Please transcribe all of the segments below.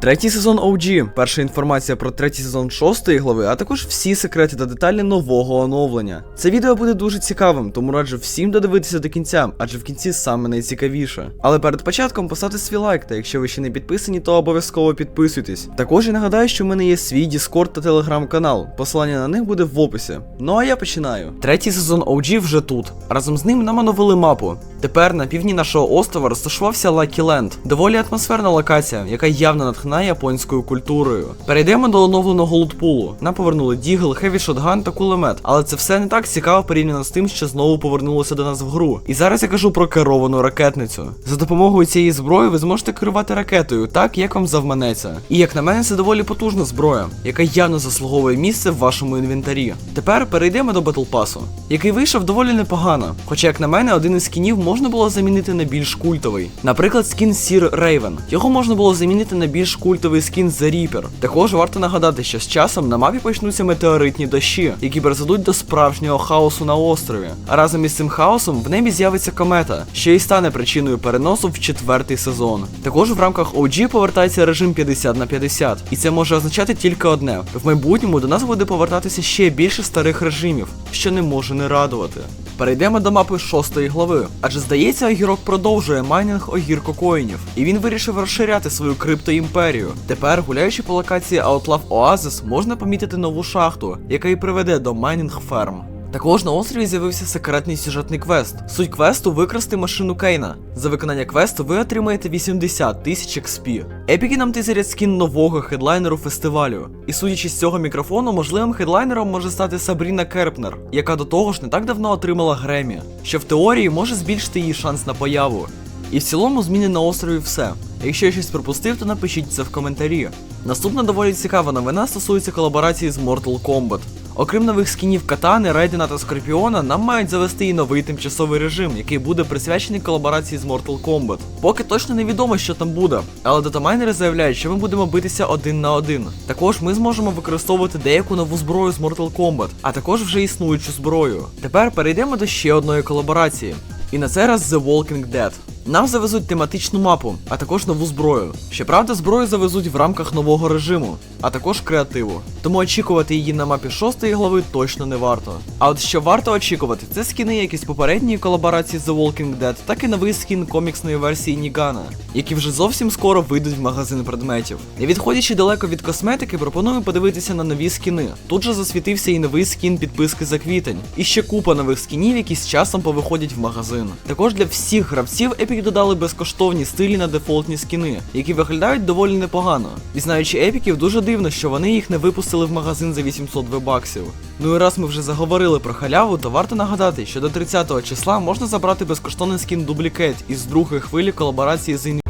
Третій сезон OG, перша інформація про третій сезон шостої глави, а також всі секрети та деталі нового оновлення. Це відео буде дуже цікавим, тому раджу всім додивитися до кінця, адже в кінці саме найцікавіше. Але перед початком поставте свій лайк, та якщо ви ще не підписані, то обов'язково підписуйтесь. Також я нагадаю, що в мене є свій Discord та Telegram канал. Посилання на них буде в описі. Ну а я починаю. Третій сезон OG вже тут. Разом з ним нам оновили мапу. Тепер на півдні нашого острова розташувався Lucky Land. Доволі атмосферна локація, яка явно натхнає японською культурою. Перейдемо до оновленого лутпулу. Нам повернули дігл, хеві шотган та кулемет. Але це все не так цікаво порівняно з тим, що знову повернулося до нас в гру. І зараз я кажу про керовану ракетницю. За допомогою цієї зброї ви зможете керувати ракетою так, як вам завманеться. І як на мене, це доволі потужна зброя, яка явно заслуговує місце в вашому інвентарі. Тепер перейдемо до Battle Pass, який вийшов доволі непогано. Хоча, як на мене, один із скінів можна було замінити на більш культовий. Наприклад, скін Сір Рейвен. Його можна було замінити на більш культовий скін The Reaper. Також варто нагадати, що з часом на мапі почнуться метеоритні дощі, які призведуть до справжнього хаосу на острові. А разом із цим хаосом в небі з'явиться комета, що і стане причиною переносу в четвертий сезон. Також в рамках OG повертається режим 50 на 50, і це може означати тільки одне: в майбутньому до нас буде повертатися ще більше старих режимів, що не може не радувати. Перейдемо до мапи шостої глави, адже здається, огірок продовжує майнінг огіркокоїнів, і він вирішив розширяти свою криптоімперію. Тепер, гуляючи по локації Outlaw Oasis, можна помітити нову шахту, яка і приведе до майнінг ферм. Також на острові з'явився секретний сюжетний квест. Суть квесту викрасти машину Кейна. За виконання квесту ви отримаєте 80 тисяч XP. Епіки нам тизерять скін нового хедлайнеру фестивалю. І судячи з цього мікрофону, можливим хедлайнером може стати Сабріна Керпнер, яка до того ж не так давно отримала Гремі, що в теорії може збільшити її шанс на появу. І в цілому зміни на острові все. Якщо я щось пропустив, то напишіть це в коментарі. Наступна доволі цікава новина стосується колаборації з Mortal Kombat. Окрім нових скінів Катани, Рейдена та Скорпіона, нам мають завести і новий тимчасовий режим, який буде присвячений колаборації з Mortal Kombat. Поки точно невідомо, що там буде, але датамайнери заявляють, що ми будемо битися один на один. Також ми зможемо використовувати деяку нову зброю з Mortal Kombat, а також вже існуючу зброю. Тепер перейдемо до ще одної колаборації. І на цей раз The Walking Dead. Нам завезуть тематичну мапу, а також нову зброю. Щоправда, зброю завезуть в рамках нового режиму, а також креативу. Тому очікувати її на мапі шостої глави точно не варто. А от що варто очікувати, це скіни як із попередньої колаборації з The Walking Dead, так і новий скін коміксної версії Нігана, які вже зовсім скоро вийдуть в магазин предметів. Не відходячи далеко від косметики, пропоную подивитися на нові скіни. Тут же засвітився і новий скін підписки за квітень, і ще купа нових скінів, які з часом повиходять в магазин. Також для всіх гравців Epic додали безкоштовні стилі на дефолтні скіни, які виглядають доволі непогано. І знаючи епіків, дуже дивно, що вони їх не випустили в магазин за 800 вебаксів. Ну і раз ми вже заговорили про халяву, то варто нагадати, що до 30 числа можна забрати безкоштовний скін дублікет із другої хвилі колаборації з Infinity.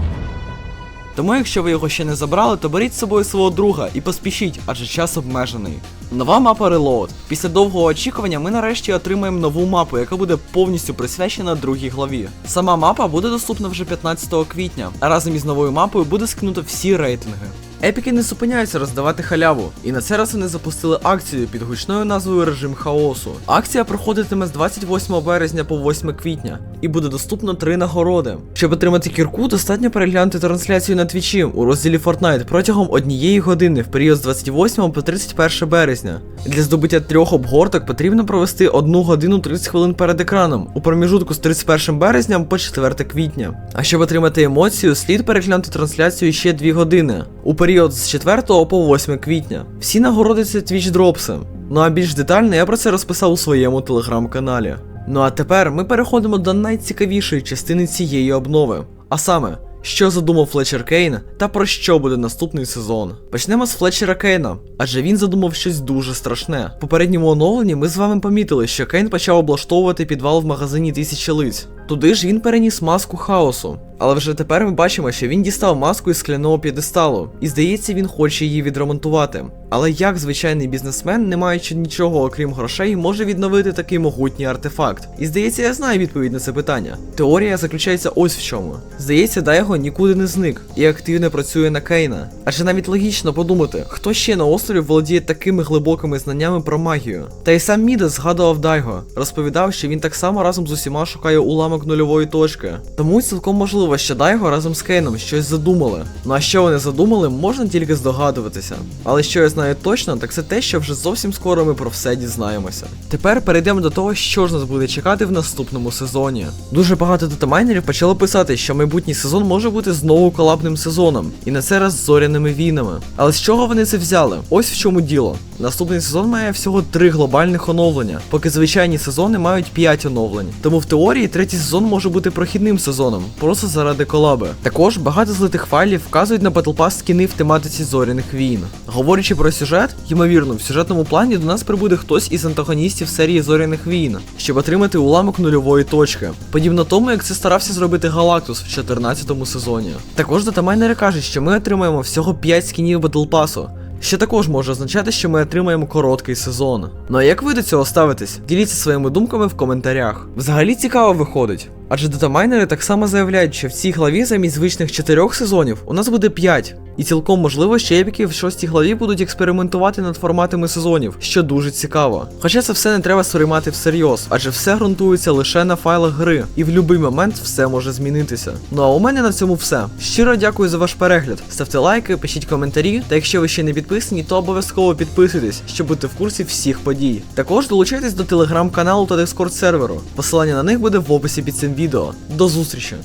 Тому, якщо ви його ще не забрали, то беріть з собою свого друга і поспішіть, адже час обмежений. Нова мапа Reload. Після довгого очікування ми нарешті отримаємо нову мапу, яка буде повністю присвячена другій главі. Сама мапа буде доступна вже 15 квітня, а разом із новою мапою буде скинуто всі рейтинги. Епіки не зупиняються роздавати халяву, і на цей раз вони запустили акцію під гучною назвою Режим хаосу. Акція проходитиме з 28 березня по 8 квітня, і буде доступно три нагороди. Щоб отримати кірку, достатньо переглянути трансляцію на твічі у розділі Fortnite протягом однієї години в період з 28 по 31 березня. Для здобуття трьох обгорток потрібно провести 1 годину 30 хвилин перед екраном у проміжутку з 31 березня по 4 квітня. А щоб отримати емоцію, слід переглянути трансляцію ще 2 години у період з 4 по 8 квітня. Всі нагороди це Twitch дропси. Ну а більш детально я про це розписав у своєму телеграм-каналі. Ну а тепер ми переходимо до найцікавішої частини цієї обнови. А саме, що задумав Флетчер Кейн та про що буде наступний сезон. Почнемо з Флетчера Кейна, адже він задумав щось дуже страшне. В попередньому оновленні ми з вами помітили, що Кейн почав облаштовувати підвал в магазині тисячі лиць. Туди ж він переніс маску хаосу. Але вже тепер ми бачимо, що він дістав маску із скляного п'єдесталу, і здається, він хоче її відремонтувати. Але як звичайний бізнесмен, не маючи нічого окрім грошей, може відновити такий могутній артефакт? І здається, я знаю відповідь на це питання. Теорія заключається ось в чому. Здається, Дайго нікуди не зник і активно працює на Кейна. Адже навіть логічно подумати, хто ще на острові володіє такими глибокими знаннями про магію. Та й сам Мідас згадував Дайго, розповідав, що він так само разом з усіма шукає уламок уламок нульової точки. Тому цілком можливо, що Дайго разом з Кейном щось задумали. Ну а що вони задумали, можна тільки здогадуватися. Але що я знаю точно, так це те, що вже зовсім скоро ми про все дізнаємося. Тепер перейдемо до того, що ж нас буде чекати в наступному сезоні. Дуже багато датамайнерів почало писати, що майбутній сезон може бути знову колабним сезоном, і на це раз з зоряними війнами. Але з чого вони це взяли? Ось в чому діло. Наступний сезон має всього три глобальних оновлення, поки звичайні сезони мають 5 оновлень. Тому в теорії третій сезон може бути прохідним сезоном, просто заради колаби. Також багато злитих файлів вказують на Battle Pass скіни в тематиці зоряних війн. Говорячи про сюжет, ймовірно, в сюжетному плані до нас прибуде хтось із антагоністів серії зоряних війн, щоб отримати уламок нульової точки. Подібно тому, як це старався зробити Галактус в 14 сезоні. Також датамайнери кажуть, що ми отримаємо всього 5 скінів Battle Pass, що також може означати, що ми отримаємо короткий сезон. Ну а як ви до цього ставитесь? Діліться своїми думками в коментарях. Взагалі цікаво виходить. Адже датамайнери так само заявляють, що в цій главі замість звичних 4 сезонів у нас буде 5. І цілком можливо, що епіки в шостій главі будуть експериментувати над форматами сезонів, що дуже цікаво. Хоча це все не треба сприймати всерйоз, адже все ґрунтується лише на файлах гри, і в будь-який момент все може змінитися. Ну а у мене на цьому все. Щиро дякую за ваш перегляд. Ставте лайки, пишіть коментарі, та якщо ви ще не підписані, то обов'язково підписуйтесь, щоб бути в курсі всіх подій. Також долучайтесь до телеграм-каналу та дискорд серверу. Посилання на них буде в описі під цим відео. До зустрічі!